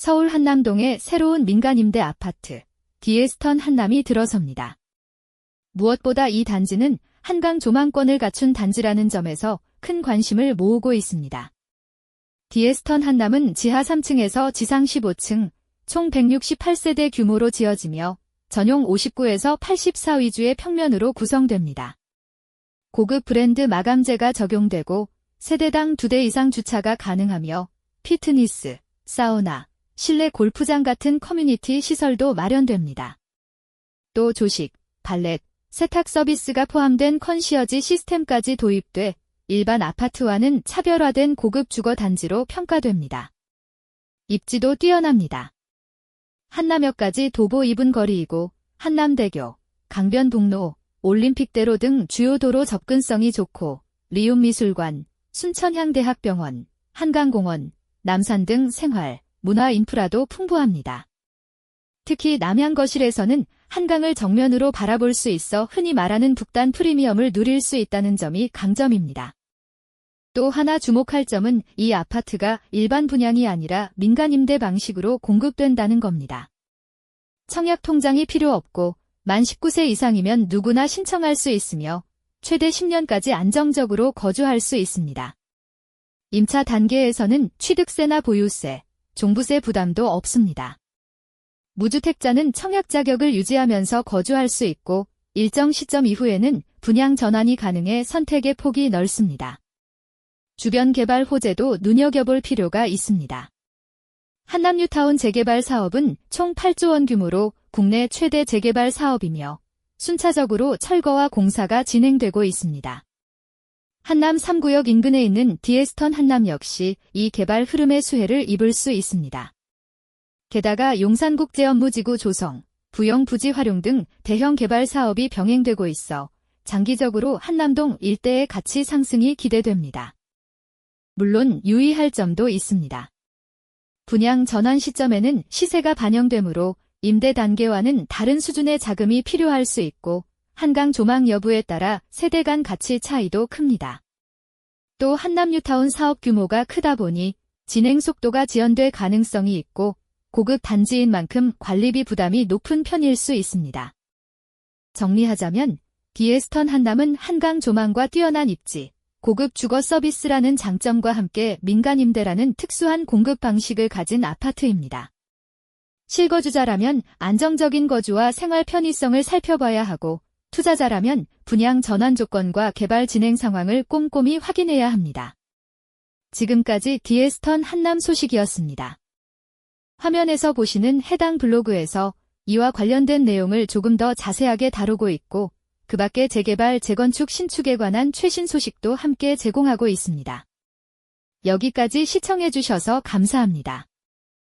서울 한남동에 새로운 민간임대 아파트, 디에스턴 한남이 들어섭니다. 무엇보다 이 단지는 한강 조망권을 갖춘 단지라는 점에서 큰 관심을 모으고 있습니다. 디에스턴 한남은 지하 3층에서 지상 15층, 총 168세대 규모로 지어지며 전용 59에서 84 위주의 평면으로 구성됩니다. 고급 브랜드 마감재가 적용되고 세대당 2대 이상 주차가 가능하며 피트니스, 사우나, 실내 골프장 같은 커뮤니티 시설도 마련됩니다. 또 조식, 발렛, 세탁 서비스가 포함된 컨시어지 시스템까지 도입돼 일반 아파트와는 차별화된 고급 주거 단지로 평가됩니다. 입지도 뛰어납니다. 한남역까지 도보 2분 거리이고 한남대교, 강변북로, 올림픽대로 등 주요 도로 접근성이 좋고 리움미술관, 순천향대학병원, 한강공원, 남산 등 생활, 문화 인프라도 풍부합니다. 특히 남양 거실에서는 한강을 정면으로 바라볼 수 있어 흔히 말하는 북단 프리미엄을 누릴 수 있다는 점이 강점입니다. 또 하나 주목할 점은 이 아파트가 일반 분양이 아니라 민간 임대 방식으로 공급된다는 겁니다. 청약 통장이 필요 없고 만 19세 이상이면 누구나 신청할 수 있으며 최대 10년까지 안정적으로 거주할 수 있습니다. 임차 단계에서는 취득세나 보유세, 종부세 부담도 없습니다. 무주택자는 청약 자격을 유지하면서 거주할 수 있고 일정 시점 이후에는 분양 전환이 가능해 선택의 폭이 넓습니다. 주변 개발 호재도 눈여겨볼 필요가 있습니다. 한남뉴타운 재개발 사업은 총 8조 원 규모로 국내 최대 재개발 사업이며 순차적으로 철거와 공사가 진행되고 있습니다. 한남 3구역 인근에 있는 디에스턴 한남 역시 이 개발 흐름의 수혜를 입을 수 있습니다. 게다가 용산국제업무지구 조성, 부영 부지 활용 등 대형 개발 사업이 병행되고 있어 장기적으로 한남동 일대의 가치 상승이 기대됩니다. 물론 유의할 점도 있습니다. 분양 전환 시점에는 시세가 반영되므로 임대 단계와는 다른 수준의 자금이 필요할 수 있고 한강 조망 여부에 따라 세대 간 가치 차이도 큽니다. 또 한남뉴타운 사업 규모가 크다 보니 진행 속도가 지연될 가능성이 있고 고급 단지인 만큼 관리비 부담이 높은 편일 수 있습니다. 정리하자면 디에스턴 한남은 한강 조망과 뛰어난 입지, 고급 주거 서비스라는 장점과 함께 민간 임대라는 특수한 공급 방식을 가진 아파트입니다. 실거주자라면 안정적인 거주와 생활 편의성을 살펴봐야 하고 투자자라면 분양 전환 조건과 개발 진행 상황을 꼼꼼히 확인해야 합니다. 지금까지 디에스턴 한남 소식이었습니다. 화면에서 보시는 해당 블로그에서 이와 관련된 내용을 조금 더 자세하게 다루고 있고 그 밖에 재개발, 재건축, 신축에 관한 최신 소식도 함께 제공하고 있습니다. 여기까지 시청해주셔서 감사합니다.